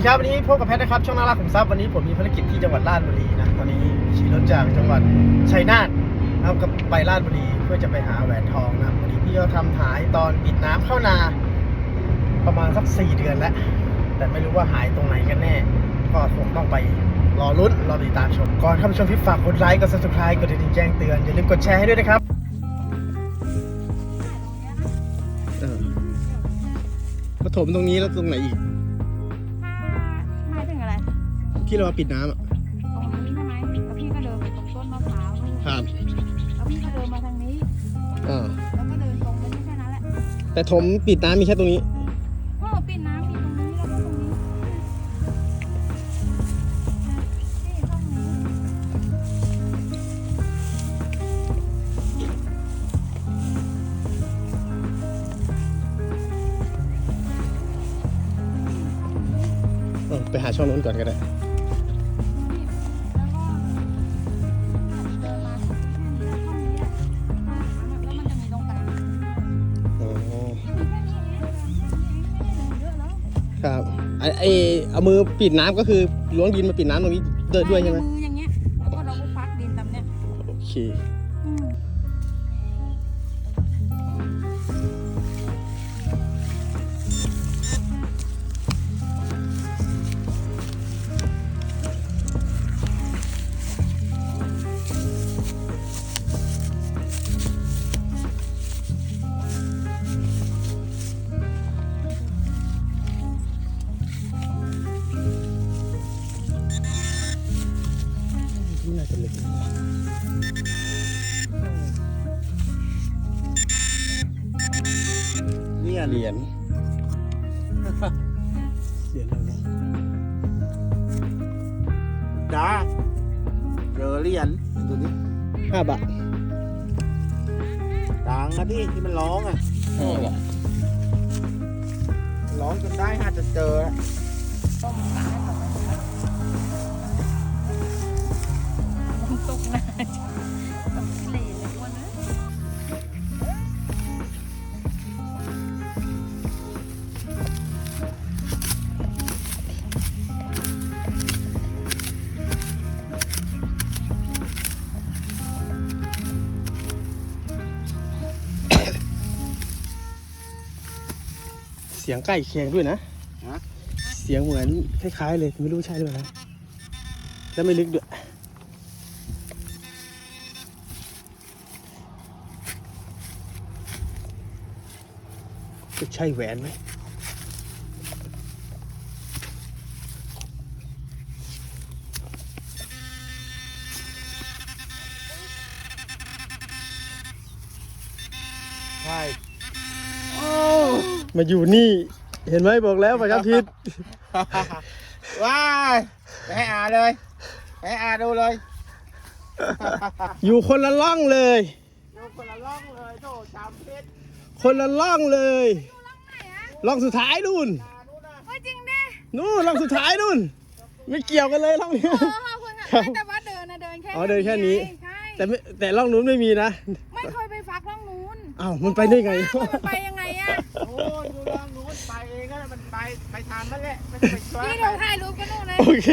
ดีครับวันนี้พบกับแพทนะครับช่องน่ารักของซับวันนี้ผมมีภารกิจที่จังหวัดราชบุรีนะตอนนี้ขี่รถจากจังหวัดชัยนาทนะครับก็ไปราชบุรีเพื่อจะไปหาแหวนทองนะครับวันนี้พี่เขาทำหายตอนปิดน้ำเข้านา ประมาณสักสี่เดือนแล้ว แต่ไม่รู้ว่าหายตรงไหนกันแน่ ก็คงต้องไปรอลุ้นรอติดตามชมก่อนเข้าไปชมคลิปฝากกดไลค์กด subscribe กดกระดิ่งแจ้งเตือนอย่าลืมกดแชร์ให้ด้วยนะครับเออมาถมตรงนี้แล้วตรงไหนอีก ที่เรามาปิดน้ำอะตรงนี้ใช่ไหมแล้วพี่ก็เดินไปตรงต้นมะพร้าวนู่นครับแล้วพี่ก็เดินมาทางนี้ อ่าแล้วก็เดินตรงไปแค่นั้นแหละแต่ถมปิดน้ำมีแค่ตรงนี้พ่อปิดน้ำมีตรงนี้แล้วก็ตรงนี้นี่ห้องนี้เออไปหาช่องนู้นก่อนก็ได้ ไอไอเอามือปิดน้ำก็คือล้วงดินมาปิดน้ำตรงนี้เดินด้วยใช่ไหมมืออย่างเงี้ยแล้วก็เราก็ฟักดินตามเนี้ยโอเค ที่น่าจะเล็กเนี่ยเหรียญเหรียญอะไรวะดาเจอเหรียญดูดิห้าบาทดังนะพี่ที่มันร้องอะห้าบาทร้องจนได้น่าจะเจอ เสียงใกล้เคียงด้วยนะเสียงเหมือนคล้ายๆ เลยไม่รู้ใช่หรือเปล่านะแล้วไม่ลึกด้วย จะใช่แหวนไหมใช่ มาอยู่นี่ เห็นไหมบอกแล้วประชาพิษว้ายไปให้อาเลยไปให้อาดูเลยอยู่คนละล่องเลยดูคนละล่องเลยโถจำเพชรคนละล่องเลยล่องสุดท้ายนู่นอาดูนะเฮ้ยจริงดินู่นล่องสุดท้ายนู่น ไม่เกี่ยวกันเลยล่องนี้เออขอบคุณครัค่ะบแต่ว่าเดินนะเดินแค่อ๋อเดินแค่นี้ไงใช่แต่ไม่แต่ล่องนู้นไม่มีนะ ไม่เค อ้าวมันไปได้ไง มันไปยังไงอะโอ้ยดูล่องนู้นไปเองก็มันไปไปทำนั่นแหละไม่ต้องไปช่วย พี่เดี๋ยวถ่ายรูปกันนู่นเลย โอเค